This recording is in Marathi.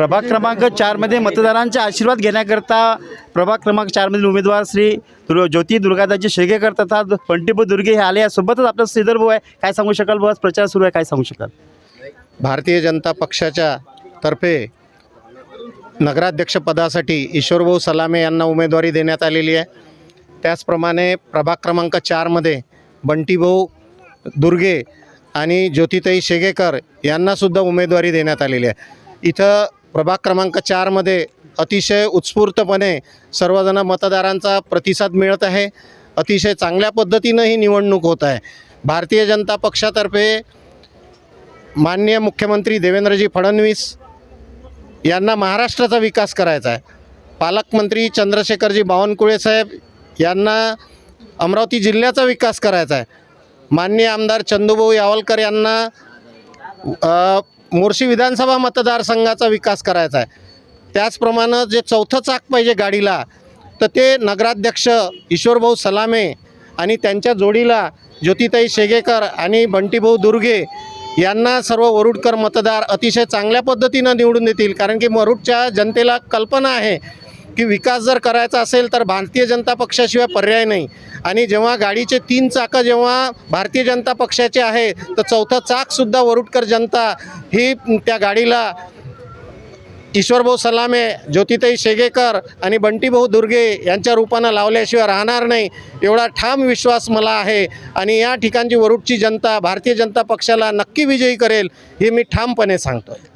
प्रभाग क्रमांक चारमध्ये मतदारांचे आशीर्वाद घेण्याकरता प्रभाग क्रमांक चारमधील उमेदवार श्री दुर ज्योती दुर्गादाजी शेगेकर तथा पंटिपू दुर्गे हे आले. यासोबतच आपलं श्रीधर भाऊ आहे. काय सांगू शकाल बस प्रचार सुरू आहे. काय सांगू शकाल? भारतीय जनता पक्षाच्या तर्फे नगराध्यक्षपदासाठी ईश्वरभाऊ सलामे यांना उमेदवारी देण्यात आलेली आहे. त्याचप्रमाणे प्रभाग क्रमांक चारमध्ये बंटीभाऊ दुर्गे आणि ज्योतिताई शेगेकर यांनासुद्धा उमेदवारी देण्यात आलेली आहे. इथं प्रभाग क्रमांक चारमध्ये अतिशय उत्स्फूर्तपणे सर्वजण मतदारांचा प्रतिसाद मिळत आहे. अतिशय चांगल्या पद्धतीनं ही निवडणूक होत आहे. भारतीय जनता पक्षातर्फे माननीय मुख्यमंत्री देवेंद्रजी फडणवीस यांना महाराष्ट्राचा विकास करायचा आहे. पालकमंत्री चंद्रशेखरजी बावनकुळे साहेब यांना अमरावती जिल्ह्याचा विकास करायचा आहे. माननीय आमदार चंदूभाऊ यावलकर यांना मोर्शी विधानसभा मतदारसंघाचा विकास करायचा आहे. त्याचप्रमाणे जे चौथं चाक पाहिजे गाडीला तर ते नगराध्यक्ष ईश्वरभाऊ सलामे आणि त्यांच्या जोडीला ज्योतिताई शेगेकर आणि बंटीभाऊ दुर्गे यांना सर्व वरुडकर मतदार अतिशय चांगल्या पद्धतीनं निवडून देतील. कारण की वरुडच्या जनतेला कल्पना आहे की विकास जर करायचा असेल तर भारतीय जनता पक्षाशिवाय पर्याय नाही. आणि जेव्हा गाडीचे तीन चाकं जेव्हा भारतीय जनता पक्षाचे आहे तर चौथं चाकसुद्धा वरुडकर जनता ही त्या गाडीला ईश्वरभाऊ सलामे ज्योतिताई शेगेकर आणि बंटीभाऊ दुर्गे यांच्या रूपानं लावल्याशिवाय राहणार नाही एवढा ठाम विश्वास मला आहे. आणि या ठिकाणची वरुडची जनता भारतीय जनता पक्षाला नक्की विजयी करेल हे मी ठामपणे सांगतो आहे